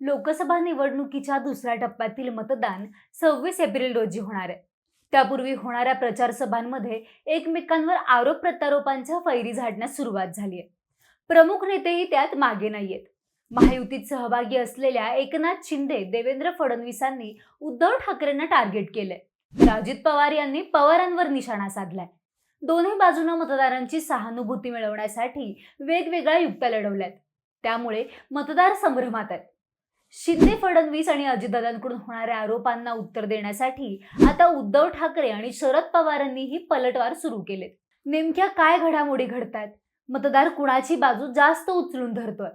लोकसभा निवडणुकीच्या दुसऱ्या टप्प्यातील मतदान सव्वीस एप्रिल रोजी होणार आहे. त्यापूर्वी होणाऱ्या प्रचार सभांमध्ये एकमेकांवर आरोप प्रत्यारोपांच्या फैरी झाडण्यास सुरुवात झाली आहे. प्रमुख नेतेही त्यात मागे नाहीयेत महायुतीत सहभागी असलेल्या एकनाथ शिंदे देवेंद्र फडणवीसांनी उद्धव ठाकरेंना टार्गेट केलंय. राजित अजित पवार यांनी पवारांवर निशाणा साधलाय. दोन्ही बाजूनं मतदारांची सहानुभूती मिळवण्यासाठी वेगवेगळ्या युक्त्या लढवल्यात. त्यामुळे मतदार संभ्रमात आहेत. शिंदे फडणवीस आणि अजितदादांकडून होणाऱ्या आरोपांना उत्तर देण्यासाठी आता उद्धव ठाकरे आणि शरद पवारांनीही पलटवार सुरू केलेत. नेमक्या काय घडामोडी घडतायत? मतदार कुणाची बाजू जास्त उचलून धरतोय?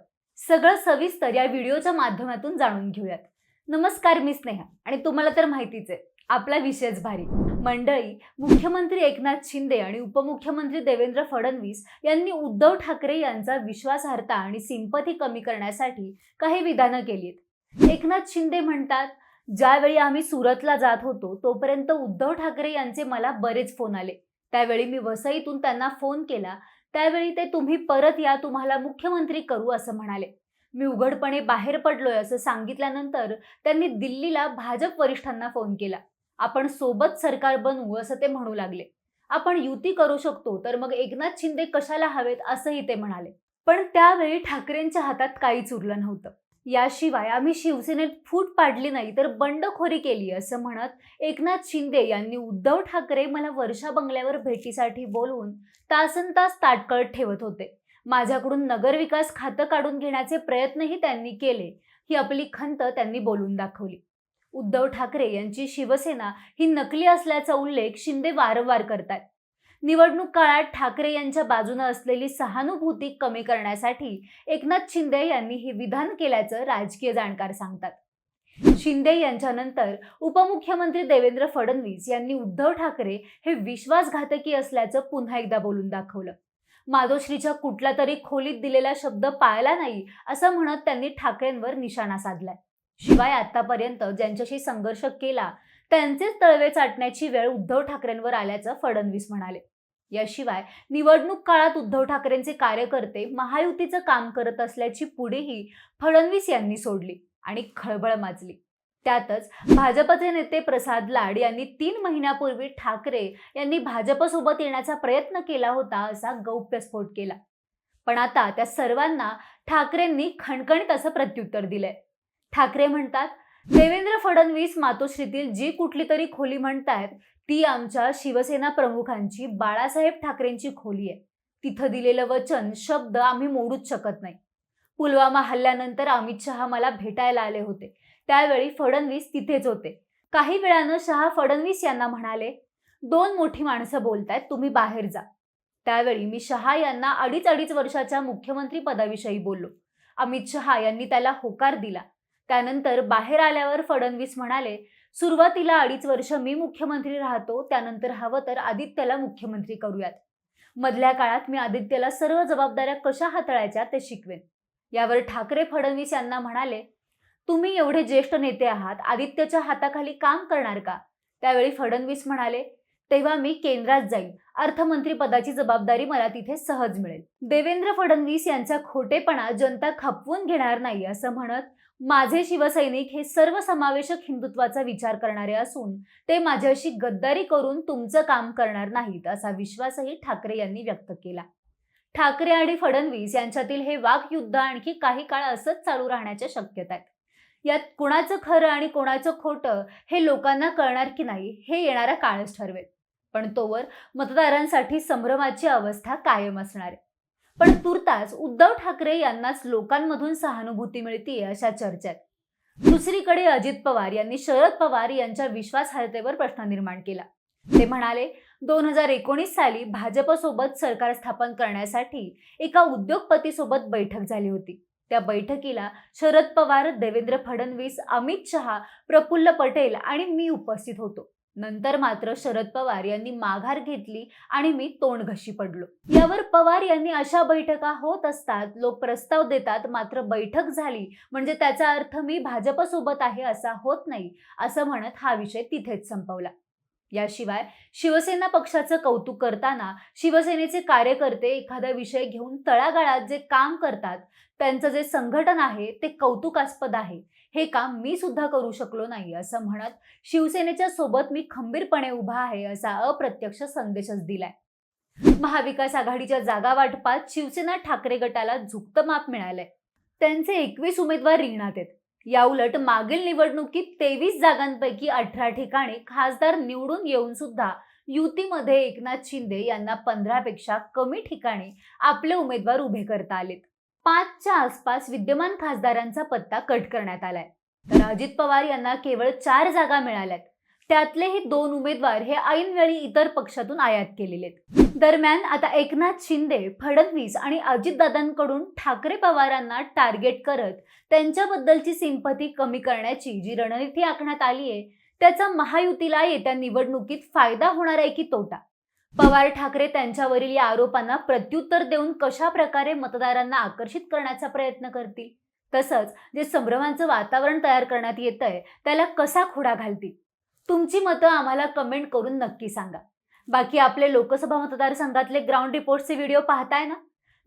सगळं सविस्तर या व्हिडिओच्या माध्यमातून जाणून घेऊयात. नमस्कार मी स्नेहा आणि तुम्हाला तर माहितीच आहे आपला विषयच भारी. मंडळी मुख्यमंत्री एकनाथ शिंदे आणि उपमुख्यमंत्री देवेंद्र फडणवीस यांनी उद्धव ठाकरे यांचा विश्वासार्हता आणि सिंपथी कमी करण्यासाठी काही विधानं केली आहेत एकनाथ शिंदे म्हणतात ज्यावेळी आम्ही सुरतला जात होतो तोपर्यंत उद्धव ठाकरे यांचे मला बरेच फोन आले. त्यावेळी मी वसईतून त्यांना फोन केला. त्यावेळी ते तुम्ही परत या तुम्हाला मुख्यमंत्री करू असं म्हणाले. मी उघडपणे बाहेर पडलोय असं सांगितल्यानंतर त्यांनी दिल्लीला भाजप वरिष्ठांना फोन केला. आपण सोबत सरकार बनवू असं ते म्हणू लागले. आपण युती करू शकतो तर मग एकनाथ शिंदे कशाला हवेत असंही ते म्हणाले. पण त्यावेळी ठाकरेंच्या हातात काहीच उरलं नव्हतं. याशिवाय आम्ही शिवसेनेत फूट पाडली नाही तर बंडखोरी केली असं म्हणत एकनाथ शिंदे यांनी उद्धव ठाकरे मला वर्षा बंगल्यावर भेटीसाठी बोलवून तासन तास ताटकळत ठेवत होते. माझ्याकडून नगरविकास खातं काढून घेण्याचे प्रयत्नही त्यांनी केले ही आपली खंत त्यांनी बोलून दाखवली. उद्धव ठाकरे यांची शिवसेना ही नकली असल्याचा उल्लेख शिंदे वारंवार करतात निवडणूक काळात ठाकरे यांच्या बाजूने असलेली सहानुभूती कमी करण्यासाठी एकनाथ शिंदे यांनी हे विधान केल्याचं राजकीय जाणकार सांगतात. शिंदे यांच्यानंतर उपमुख्यमंत्री देवेंद्र फडणवीस यांनी उद्धव ठाकरे हे विश्वासघातकी असल्याचं पुन्हा एकदा बोलून दाखवलं. माधोश्रीच्या कुठल्या तरी खोलीत दिलेला शब्द पाळला नाही असं म्हणत त्यांनी ठाकरेंवर निशाणा साधलाय. शिवाय आतापर्यंत ज्यांच्याशी संघर्ष केला त्यांचेच तळवे चाटण्याची वेळ उद्धव ठाकरेंवर आल्याचं फडणवीस म्हणाले. याशिवाय निवडणूक काळात उद्धव ठाकरेंचे कार्यकर्ते महायुतीचं काम करत असल्याची पुढेही फडणवीस यांनी सोडली आणि खळबळ माजली. त्यातच भाजपचे नेते प्रसाद लाड यांनी तीन महिन्यापूर्वी ठाकरे यांनी भाजपसोबत येण्याचा प्रयत्न केला होता असा गौप्यस्फोट केला. पण आता त्या सर्वांना ठाकरेंनी खणखणीत असं प्रत्युत्तर दिलंय. ठाकरे म्हणतात देवेंद्र फडणवीस मातोश्रीतील जी कुठली तरी खोली म्हणतायत ती आमच्या शिवसेना प्रमुखांची बाळासाहेब ठाकरेंची खोली आहे. तिथं दिलेलं वचन शब्द आम्ही मोडूच शकत नाही. पुलवामा हल्ल्यानंतर अमित शहा मला भेटायला आले होते. त्यावेळी फडणवीस तिथेच होते. काही वेळानं शहा फडणवीस यांना म्हणाले दोन मोठी माणसं बोलतायत तुम्ही बाहेर जा. त्यावेळी मी शहा यांना अडीच अडीच वर्षाच्या मुख्यमंत्री पदाविषयी बोललो. अमित शहा यांनी त्याला होकार दिला. त्यानंतर बाहेर आल्यावर फडणवीस म्हणाले सुरुवातीला अडीच वर्ष मी मुख्यमंत्री राहतो त्यानंतर हवं तर आदित्यला मुख्यमंत्री करूयात. मधल्या काळात मी आदित्यला सर्व जबाबदाऱ्या कशा हाताळायच्या ते शिकवेन. यावर ठाकरे फडणवीस यांना म्हणाले तुम्ही एवढे ज्येष्ठ नेते आहात आदित्यच्या हाताखाली काम करणार का? त्यावेळी फडणवीस म्हणाले तेव्हा मी केंद्रात जाईन. अर्थमंत्री पदाची जबाबदारी मला तिथे सहज मिळेल. देवेंद्र फडणवीस यांचा खोटेपणा जनता खपवून घेणार नाही असं म्हणत माझे शिवसैनिक हे सर्वसमावेशक हिंदुत्वाचा विचार करणारे असून ते माझ्याशी गद्दारी करून तुमचं काम करणार नाहीत असा विश्वासही ठाकरे यांनी व्यक्त केला. ठाकरे आणि फडणवीस यांच्यातील हे वाकयुद्ध आणखी काही काळ असंच चालू राहण्याच्या शक्यता आहेत. यात कोणाचं खरं आणि कोणाचं खोटं हे लोकांना कळणार की नाही हे येणारा काळच ठरवेल. पण तोवर मतदारांसाठी संभ्रमाची अवस्था कायम असणार आहे. पण तुर्तास उद्धव ठाकरे यांनाच लोकांमधून सहानुभूती मिळते अशा चर्चा आहेत दुसरीकडे अजित पवार यांनी शरद पवार यांच्या विश्वासार्हतेवर प्रश्न निर्माण केला. ते म्हणाले दोन हजार एकोणीस साली भाजपसोबत सरकार स्थापन करण्यासाठी एका उद्योगपतीसोबत बैठक झाली होती. त्या बैठकीला शरद पवार देवेंद्र फडणवीस अमित शहा प्रफुल्ल पटेल आणि मी उपस्थित होतो. नंतर मात्र शरद पवार यांनी माघार घेतली आणि मी तोंड घशी पडलो. यावर पवार यांनी अशा बैठका होत असतात लोक प्रस्ताव देतात मात्र बैठक झाली म्हणजे त्याचा अर्थ मी भाजपसोबत आहे असा होत नाही असं म्हणत हा विषय तिथेच संपवला. याशिवाय शिवसेना पक्षाचं कौतुक करताना शिवसेनेचे कार्यकर्ते एखादा विषय घेऊन तळागाळात जे काम करतात त्यांचं जे संघटन आहे ते कौतुकास्पद आहे. हे काम मी सुद्धा करू शकलो नाही असं म्हणत शिवसेनेच्या सोबत मी खंबीरपणे उभा आहे असा अप्रत्यक्ष संदेशच दिलाय. महाविकास आघाडीच्या जागा वाटपात शिवसेना ठाकरे गटाला झुकतं माप मिळालंय. त्यांचे एकवीस उमेदवार रिंगणात आहेत. याउलट मागील निवडणुकीत तेवीस जागांपैकी अठरा ठिकाणी खासदार निवडून येऊन सुद्धा युतीमध्ये एकनाथ शिंदे यांना पंधरापेक्षा कमी ठिकाणी आपले उमेदवार उभे करता आलेत. पाचच्या आसपास विद्यमान खासदारांचा पत्ता कट करण्यात आलाय. तर अजित पवार यांना केवळ चार जागा मिळाल्यात. त्यातले हे दोन उमेदवार हे ऐनवेळी इतर पक्षातून आयात केलेले आहेत दरम्यान आता एकनाथ शिंदे फडणवीस आणि अजितदादांकडून ठाकरे पवारांना टार्गेट करत त्यांच्याबद्दलची सिंपथी कमी करण्याची जी रणनीती आखण्यात आली आहे त्याचा महायुतीला येत्या निवडणुकीत फायदा होणार आहे की तोटा? पवार ठाकरे त्यांच्यावरील या आरोपांना प्रत्युत्तर देऊन कशा प्रकारे मतदारांना आकर्षित करण्याचा प्रयत्न करतील? तसंच जे संभ्रमांचं वातावरण तयार करण्यात येत आहे त्याला कसा खोडा घालतील? तुमची मतं आम्हाला कमेंट करून नक्की सांगा. बाकी आपले लोकसभा मतदारसंघातले ग्राउंड रिपोर्टचे व्हिडिओ पाहताय ना?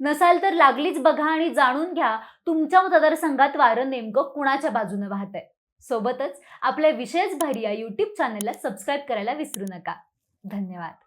नसाल तर लागलीच बघा आणि जाणून घ्या तुमच्या मतदारसंघात वारं नेमकं कुणाच्या बाजूने वाहत आहे सोबतच आपल्या विशेष भारी या यूट्यूब चॅनलला सबस्क्राईब करायला विसरू नका. धन्यवाद.